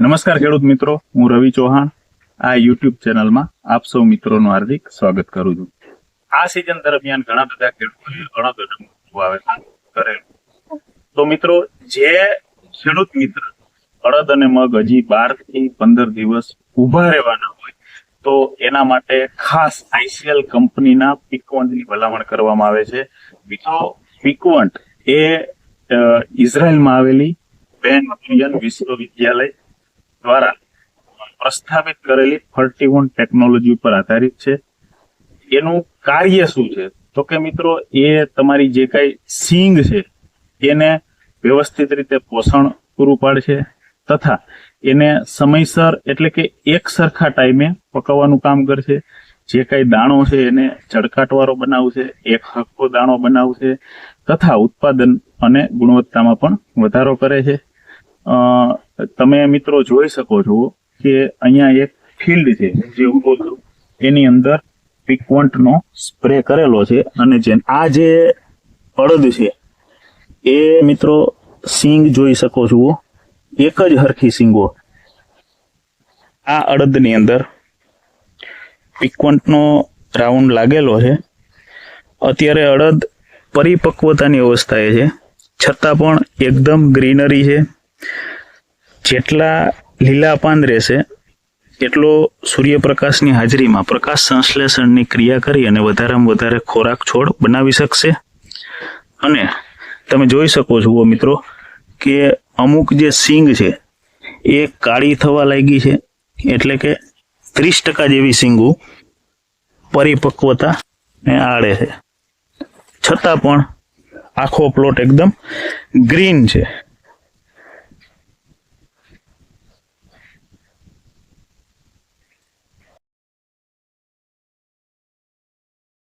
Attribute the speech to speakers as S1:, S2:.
S1: નમસ્કાર ખેડૂત મિત્રો, હું રવિ ચૌહાણ. આ યુટ્યુબ ચેનલમાં આપ સૌ મિત્રોનું હાર્દિક સ્વાગત કરું છું. આ સિઝન દરમિયાન ઘણા બધા ખેડૂતોએ અડદ વાવેતર કરેલું તો મિત્રો, જે ખેડૂત મિત્ર અડદ અને મગ હજી બારથી પંદર દિવસ ઊભા રહેવાના હોય, તો એના માટે ખાસ આઈસીએલ કંપનીના પીકવંટની ભલામણ કરવામાં આવે છે. મિત્રો પીકવંટ એ ઇઝરાયલમાં આવેલી બેન વિશ્વવિદ્યાલય દ્વારા પ્રસ્થાપિત કરેલી ફર્ટીવન ટેકનોલોજી ઉપર આધારિત છે. એનું કાર્ય શું છે? તો કે મિત્રો, એ તમારી જે કાંઈ સિંગ છે, એને વ્યવસ્થિત રીતે પોષણ પૂરું પાડશે તથા એને સમયસર એટલે કે એક સરખા ટાઈમે પકવવાનું કામ કરશે. જે કાંઈ દાણો છે, એને ચડકાટવાળો બનાવશે, એક હક્કો દાણો બનાવશે તથા ઉત્પાદન અને ગુણવત્તામાં પણ વધારો કરે છે. તમે મિત્રો જોઈ શકો છો કે અહીંયા એક ફિલ્ડ છે, જે ઊભો છું, એની અંદર પિકવન્ટનો સ્પ્રે કરેલો છે અને જે આ જે અડદ છે, એ મિત્રો સિંગ જોઈ શકો છો. એક જ હરખી સિંગો. આ અડદની અંદર પિકવન્ટનો રાઉન્ડ લાગેલો છે. અત્યારે અડદ પરિપક્વતાની અવસ્થાએ છે. છતાં પણ એકદમ ગ્રીનરી છે. જેટલા લીલા પાન રહેશે, એટલો સૂર્યપ્રકાશની હાજરીમાં પ્રકાશ સંશ્લેષણની ક્રિયા કરી અને વધારેમાં વધારે ખોરાક છોડ બનાવી શકશે. અને તમે જોઈ શકો છો મિત્રો કે અમુક જે સિંગ છે, એ કાળી થવા લાગી છે. એટલે કે ત્રીસ ટકા જેવી સિંગુ પરિપક્વતા ને આડે છે. છતાં પણ આખો પ્લોટ એકદમ ગ્રીન છે.